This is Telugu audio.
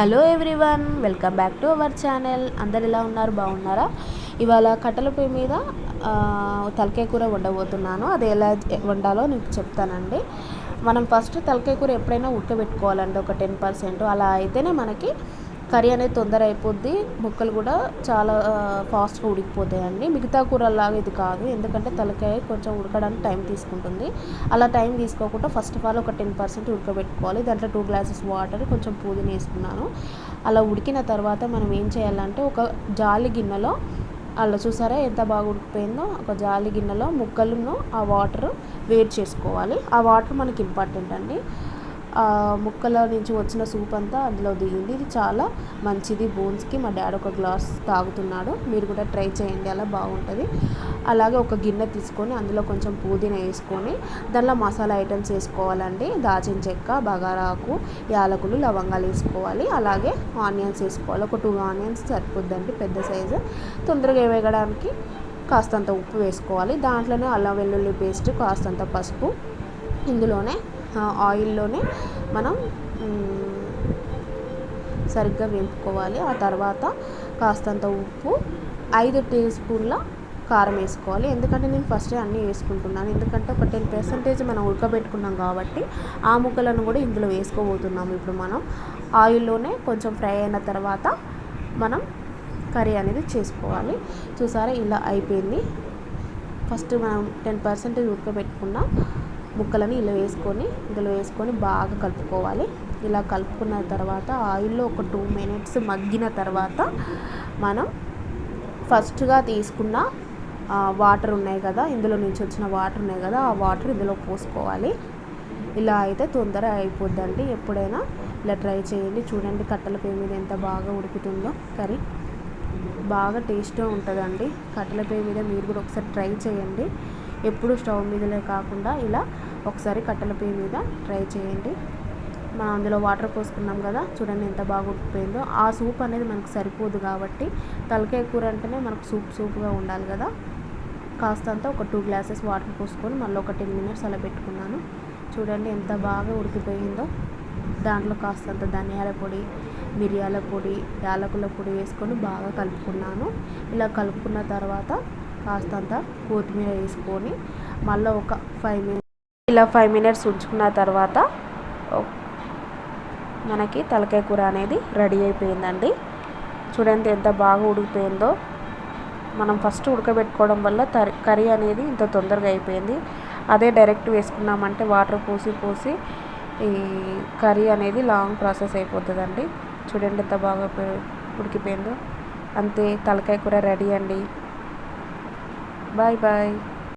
Hello everyone welcome back to our channel. అందరు ఎలా ఉన్నారు? బాగున్నారా? ఇవాళ కట్టెల పొయ్యి మీద తలకాయ కూర వండబోతున్నాను. అది ఎలా వండాలో నీకు చెప్తానండి. మనం ఫస్ట్ తలకాయ కూర ఎప్పుడైనా ఉడకబెట్టుకోవాలండి ఒక టెన్ పర్సెంట్. అలా అయితేనే మనకి కర్రీ అనేది తొందర అయిపోద్ది. ముక్కలు కూడా చాలా ఫాస్ట్గా ఉడికిపోతాయండి. మిగతా కూరలాగా ఇది కాదు. ఎందుకంటే తలకాయ కొంచెం ఉడకడానికి టైం తీసుకుంటుంది. అలా టైం తీసుకోకుండా ఫస్ట్ ఆఫ్ ఆల్ ఒక టెన్ పర్సెంట్ ఉడకబెట్టుకోవాలి. దాంట్లో టూ గ్లాసెస్ వాటర్ కొంచెం పుదీనా వేసుకున్నాను. అలా ఉడికిన తర్వాత మనం ఏం చేయాలంటే ఒక జాలి గిన్నెలో అలా చూసారా ఎంత బాగా ఉడికిపోయిందో? ఒక జాలి గిన్నెలో ముక్కలను ఆ వాటర్ వేడి చేసుకోవాలి. ఆ వాటర్ మనకి ఇంపార్టెంట్ అండి. ముక్కల నుంచి వచ్చిన సూప్ అంతా అందులో దిగింది. ఇది చాలా మంచిది. బోన్స్కి మా డాడీ ఒక గ్లాస్ తాగుతున్నాడు. మీరు కూడా ట్రై చేయండి. అలా బాగుంటుంది. అలాగే ఒక గిన్నె తీసుకొని అందులో కొంచెం పుదీనా వేసుకొని దానిలో మసాలా ఐటమ్స్ వేసుకోవాలండి. దాచిన చెక్క బగారాకు యాలకులు లవంగాలు వేసుకోవాలి. అలాగే ఆనియన్స్ వేసుకోవాలి. ఒక టూ ఆనియన్స్ సరిపోద్దండి పెద్ద సైజు. తొందరగా వేగడానికి కాస్తంత ఉప్పు వేసుకోవాలి. దాంట్లోనే అల్లం వెల్లుల్లి పేస్ట్ కాస్తంత పసుపు. ఇందులోనే ఆయిల్లోనే మనం సరిగ్గా వేపుకోవాలి. ఆ తర్వాత కాస్తంత ఉప్పు ఐదు టీ స్పూన్ల కారం వేసుకోవాలి. ఎందుకంటే నేను ఫస్ట్ అన్నీ వేసుకుంటున్నాను. ఎందుకంటే ఒక టెన్ పర్సెంటేజ్ మనం ఉడకబెట్టుకున్నాం కాబట్టి ఆ ముక్కలను కూడా ఇందులో వేసుకోబోతున్నాము. ఇప్పుడు మనం ఆయిల్లోనే కొంచెం ఫ్రై అయిన తర్వాత మనం కర్రీ అనేది చేసుకోవాలి. చూసారా? ఇలా అయిపోయింది. ఫస్ట్ మనం టెన్ పర్సెంటేజ్ ఉడకబెట్టుకున్న. ముక్కలని ఇలా వేసుకొని ఇందులో వేసుకొని బాగా కలుపుకోవాలి. ఇలా కలుపుకున్న తర్వాత ఆయిల్లో ఒక టూ మినిట్స్ మగ్గిన తర్వాత మనం ఫస్ట్గా తీసుకున్న వాటర్ ఉన్నాయి కదా ఇందులో నుంచి వచ్చిన వాటర్ ఉన్నాయి కదా ఆ వాటర్ ఇందులో పోసుకోవాలి. ఇలా అయితే తొందర అయిపోద్దండి. ఎప్పుడైనా ఇలా ట్రై చేయండి. చూడండి కట్టెల పొయ్యి మీద ఎంత బాగా ఉడుకుతుందో. కర్రీ బాగా టేస్ట్గా ఉంటుందండి. కట్టెల పొయ్యి మీద మీరు కూడా ఒకసారి ట్రై చేయండి. ఎప్పుడు స్టవ్ మీదలే కాకుండా ఇలా ఒకసారి కట్టెల పొయ్యి మీద ట్రై చేయండి. మనం అందులో వాటర్ పోసుకున్నాం కదా చూడండి ఎంత బాగా ఉడికిపోయిందో. ఆ సూప్ అనేది మనకు సరిపోదు కాబట్టి తలకాయ కూర అంటేనే మనకు సూప్ సూప్గా ఉండాలి కదా. కాస్తంత ఒక టూ గ్లాసెస్ వాటర్ పోసుకొని మళ్ళీ ఒక టెన్ మినిట్స్ అలా పెట్టుకున్నాను. చూడండి ఎంత బాగా ఉడికిపోయిందో. దాంట్లో కాస్తంత ధనియాల పొడి మిరియాల పొడి యాలకుల పొడి వేసుకొని బాగా కలుపుకున్నాను. ఇలా కలుపుకున్న తర్వాత కాస్తంత కొత్తిమీర వేసుకొని మళ్ళీ ఒక ఫైవ్ మినిట్స్ ఇలా ఫైవ్ మినిట్స్ ఉంచుకున్న తర్వాత మనకి తలకాయ కూర అనేది రెడీ అయిపోయిందండి. చూడండి ఎంత బాగా ఉడికిపోయిందో. మనం ఫస్ట్ ఉడకబెట్టుకోవడం వల్ల కర్రీ అనేది ఇంత తొందరగా అయిపోయింది. అదే డైరెక్ట్ వేసుకున్నామంటే వాటర్ పోసి పోసి ఈ కర్రీ అనేది లాంగ్ ప్రాసెస్ అయిపోతుందండి. చూడండి ఎంత బాగా పోయి- ఉడికిపోయిందో. అంతే తలకాయ కూర రెడీ అండి. Bye bye